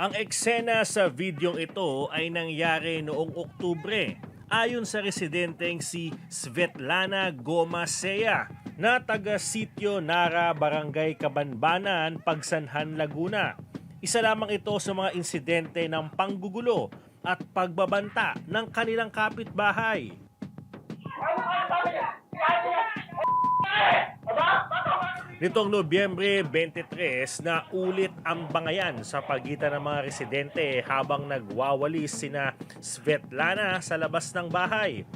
Ang eksena sa videong ito ay nangyari noong Oktubre ayon sa residenteng si Svetlana Gomasea na taga Sitio Nara, Barangay Kabanbanan, Pagsanhan, Laguna. Isa lamang ito sa mga insidente ng panggugulo at pagbabanta ng kanilang kapitbahay. Nitong Nobyembre 23 na ulit ang bangayan sa pagitan ng mga residente habang nagwawalis sina Svetlana sa labas ng bahay.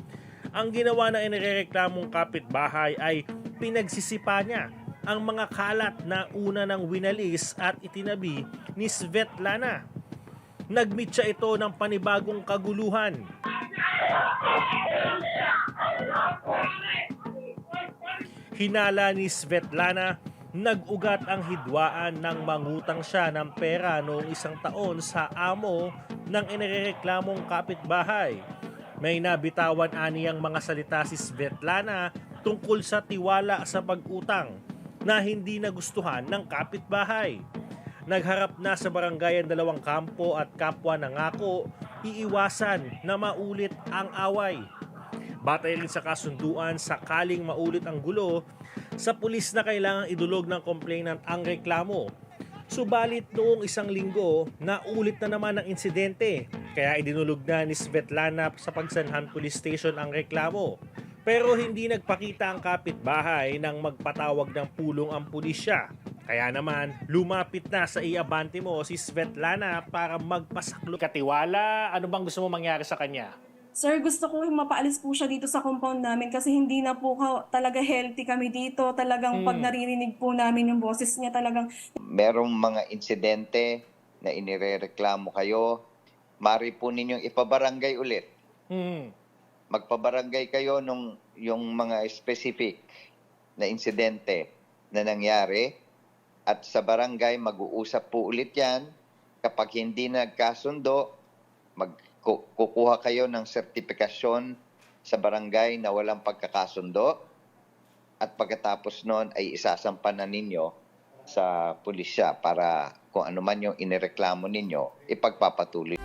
Ang ginawa ng inireklamong kapitbahay ay pinagsisipa niya ang mga kalat na una ng winalis at itinabi ni Svetlana. Nagmeet siya ito ng panibagong kaguluhan. Hinala ni Svetlana, nag-ugat ang hidwaan ng mangutang siya ng pera noong isang taon sa amo ng inireklamong kapitbahay. May nabitawan aniyang mga salita si Svetlana tungkol sa tiwala sa pag-utang na hindi nagustuhan ng kapitbahay. Nagharap na sa barangay ang dalawang kampo at kapwa nangako iiwasan na maulit ang away. Batay rin sa kasunduan sakaling maulit ang gulo, sa pulis na kailangang idulog ng complainant ang reklamo. Subalit noong isang linggo, naulit na naman ang insidente, kaya idinulog na ni Svetlana sa Pagsanhan Police Station ang reklamo. Pero hindi nagpakita ang kapitbahay nang magpatawag ng pulong ang pulisya. Kaya naman, lumapit na sa iabante mo si Svetlana para magpasaklo. Katiwala, ano bang gusto mo mangyari sa kanya? Sir, gusto ko mapaalis po siya dito sa compound namin kasi hindi na po ka, talaga healthy kami dito. Talagang pag Hmm. naririnig po namin yung boses niya, talagang merong mga insidente na inirereklamo kayo, mari po ninyong ipabarangay ulit. Hmm. Magpabarangay kayo nung yung mga specific na insidente na nangyari at sa barangay mag-uusap po ulit yan. Kapag hindi nagkasundo, magkukuha kayo ng sertifikasyon sa barangay na walang pagkakasundo at pagkatapos noon ay isasampa na ninyo sa pulisya para kung ano man yung inireklamo ninyo, ipagpapatuloy.